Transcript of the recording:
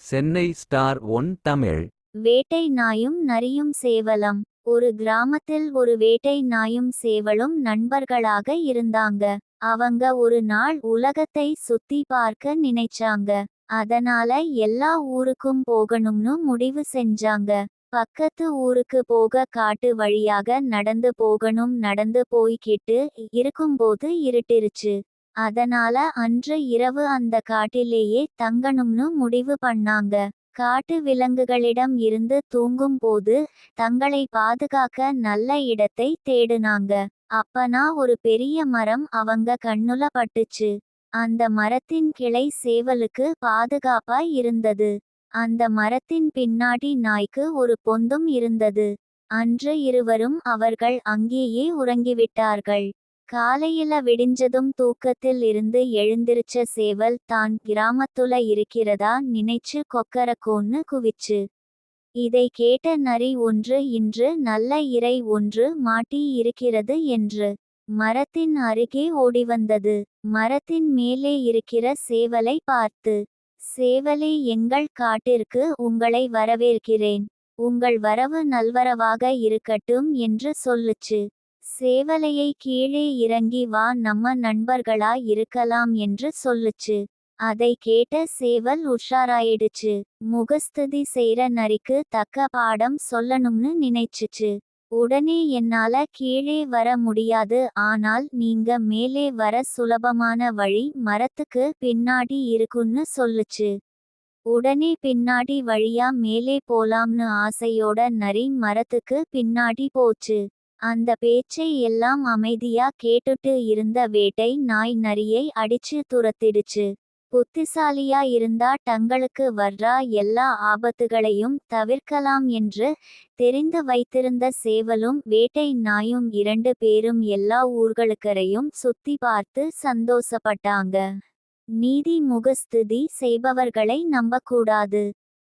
Chennai star one Tamil. வேட்டை நாயும் நரியும் சேவலம். ஒரு கிராமத்தில் ஒரு வேட்டை நாயும் சேவலும் நண்பர்களாக இருந்தாங்க. அவங்க ஒரு நாள் உலகத்தை சுத்தி பார்க்க நினைச்சாங்க. அதனால எல்லா ஊருக்கும் போகணும்னு முடிவு செஞ்சாங்க. பக்கத்து ஊருக்கு போக காட்டு வழியாக நடந்து போகணும் நடந்து போய்கிட்டு இருக்கும்போது இருட்டிருச்சு. அதனால அன்று இரவு அந்த காட்டிலேயே தங்கணும்னு முடிவு பண்ணாங்க. காட்டு விலங்குகளிடம் இருந்து தூங்கும் போது தங்களை பாதுகாக்க நல்ல இடத்தை தேடுனாங்க. அப்பனா ஒரு பெரிய மரம் அவங்க கண்ணுல பட்டுச்சு. அந்த மரத்தின் கிளை சேவலுக்கு பாதுகாப்பாய் இருந்தது. அந்த மரத்தின் பின்னாடி நாய்க்கு ஒரு பொந்தும் இருந்தது. அன்று இருவரும் அவர்கள் அங்கேயே உறங்கிவிட்டார்கள். காலையில விடிஞ்சதும் தூக்கத்தில் இருந்து எழுந்திருச்ச சேவல் தான் கிராமத்துல இருக்கிறதா நினைச்சு கொக்கரக்கோன்னு குவிச்சு. இதை கேட்ட நரி ஒன்று இன்று நல்ல இரை ஒன்று மாட்டி இருக்கிறது என்று. மரத்தின் அருகே ஓடிவந்தது. மரத்தின் மேலே இருக்கிற சேவலை பார்த்து சேவலே எங்கள் காட்டிற்கு உங்களை வரவேற்கிறேன். உங்கள் வரவு நல்வரவாக இருக்கட்டும் என்று சொல்லுச்சு. சேவலையை கீழே இறங்கி வா நம்ம நண்பர்களா இருக்கலாம் என்று சொல்லுச்சு. அதை கேட்ட சேவல் உஷாராயிடுச்சு. முகஸ்துதி செய்ற நரிக்கு தக்க பாடம் சொல்லணும்னு நினைச்சுச்சு. உடனே என்னால கீழே வர முடியாது ஆனால் நீங்க மேலே வர சுலபமான வழி மரத்துக்கு பின்னாடி இருக்குன்னு சொல்லுச்சு. உடனே பின்னாடி வழியா மேலே போலாம்னு ஆசையோட நரி மரத்துக்கு பின்னாடி போச்சு. அந்த பேச்சை எல்லாம் அமைதியா கேட்டுட்டு இருந்த வேட்டை நாய் நரியை அடிச்சு துரத்திடுச்சு. புத்திசாலியா இருந்தா தங்களுக்கு வர்றா எல்லா ஆபத்துகளையும் தவிர்க்கலாம் என்று தெரிந்து வைத்திருந்த சேவலும் வேட்டை நாயும் இரண்டு பேரும் எல்லா ஊர்களுக்கரையும் சுத்தி பார்த்து சந்தோஷப்பட்டாங்க. நீதி முகஸ்துதி செய்பவர்களை நம்பக்கூடாது.